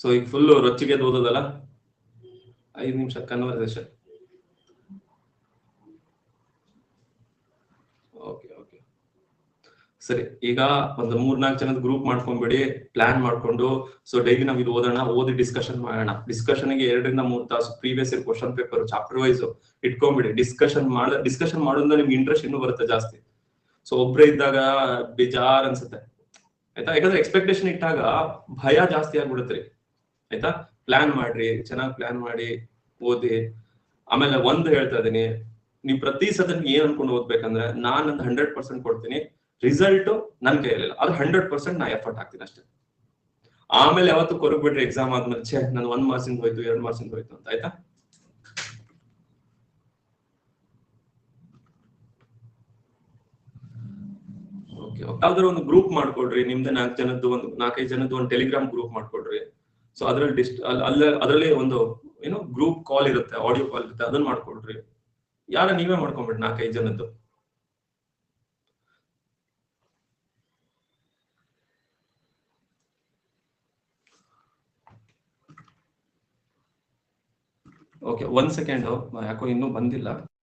So ಈಗ full ರೊಚ್ಚಿಗೆ ಓದೋದಲ್ಲ? ಐದು ನಿಮಿಷ ಕನ್ವರ್ಸೇಷನ್ ಓಕೆ ಓಕೆ ಸರಿ, ಈಗ ಒಂದು ಮೂರ್ನಾಲ್ಕು ಜನದ ಗ್ರೂಪ್ ಮಾಡ್ಕೊಂಡ್ಬಿಡಿ ಪ್ಲಾನ್ ಮಾಡ್ಕೊಂಡು. ಸೊ ಡೈಲಿ ನಾವ್ ಇದು ಓದೋಣ, ಓದಿ ಡಿಸ್ಕಷನ್ ಮಾಡೋಣ. ಡಿಸ್ಕಷನ್ಗೆ ಎರಡರಿಂದ ಮೂರ್ ತಾಸು previous year question paper chapter wise ಇಟ್ಕೊಂಡ್ಬಿಡಿ discussion ಮಾಡ ಡಿಸ್ಕಷನ್ ಮಾಡೋದ್ರಿಂದ ನಿಮ್ಗೆ ಇಂಟ್ರೆಸ್ಟ್ ಇನ್ನೂ ಬರುತ್ತೆ ಜಾಸ್ತಿ. ಸೊ ಒಬ್ರೇ ಇದ್ದಾಗ ಬೇಜಾರ್ ಅನ್ಸುತ್ತೆ. ಆಯ್ತಾ? ಯಾಕಂದ್ರೆ ಎಕ್ಸ್ಪೆಕ್ಟೇಷನ್ ಇಟ್ಟಾಗ ಭಯ ಜಾಸ್ತಿ ಆಗ್ಬಿಡುತ್ತೆ ಆಯ್ತಾ? ಪ್ಲಾನ್ ಮಾಡ್ರಿ, ಚೆನ್ನಾಗಿ ಪ್ಲಾನ್ ಮಾಡಿ, ಓದಿ. ಆಮೇಲೆ ಒಂದು ಹೇಳ್ತಾ ಇದೀನಿ, ನೀವು ಪ್ರತಿ ಸದನ್ ಏನ್ ಅನ್ಕೊಂಡು ಓದ್ಬೇಕಂದ್ರೆ ನಾನ್ ಒಂದು ಹಂಡ್ರೆಡ್ ಪರ್ಸೆಂಟ್ ಕೊಡ್ತೀನಿ ರಿಸಲ್ಟ್ ನನ್ ಕೈಯಲ್ಲಿಲ್ಲ. ಅದು ಹಂಡ್ರೆಡ್ ಪರ್ಸೆಂಟ್ ನಾ ಎಫರ್ಟ್ ಹಾಕ್ತೀನಿ ಅಷ್ಟೇ. ಆಮೇಲೆ ಯಾವತ್ತು ಕೊರಗ್ಬಿಟ್ರೆ ಎಕ್ಸಾಮ್ ಆದ್ಮೇಲೆ, ಛೇ ನನ್ ಒಂದ್ ಮಾರ್ಕ್ಸ್ ಇಂದ ಹೋಯ್ತು, ಎರಡ್ ಮಾರ್ಕ್ಸ್ ಇಂದ ಹೋಯ್ತು ಅಂತ, ಆಯ್ತಾ? ಯಾವ್ದಾದ್ರು ಒಂದು ಗ್ರೂಪ್ ಮಾಡ್ಕೊಡ್ರಿ, ನಿಮ್ದೆ ನಾಲ್ಕು ಜನದ್ದು ಒಂದು ನಾಲ್ಕೈದು ಜನದ್ದು ಒಂದು ಟೆಲಿಗ್ರಾಮ್ ಗ್ರೂಪ್ ಮಾಡ್ಕೊಡ್ರಿ. ಸೊ ಅದ್ರಲ್ಲಿ ಡಿಸ್ ಅಲ್ಲೇ, ಅದರಲ್ಲಿ ಒಂದು ಏನೋ ಗ್ರೂಪ್ ಕಾಲ್ ಇರುತ್ತೆ ಆಡಿಯೋ ಕಾಲ್ ಇರುತ್ತೆ, ಅದನ್ನ ಮಾಡ್ಕೊಡ್ರಿ. ಯಾರ ನೀವೇ ಮಾಡ್ಕೊಂಬಿಡ್ರಿ, ನಾಲ್ಕೈದು ಜನದ್ದು. ಓಕೆ ಒಂದ್ ಸೆಕೆಂಡ್ ಯಾಕೋ ಇನ್ನೂ ಬಂದಿಲ್ಲ.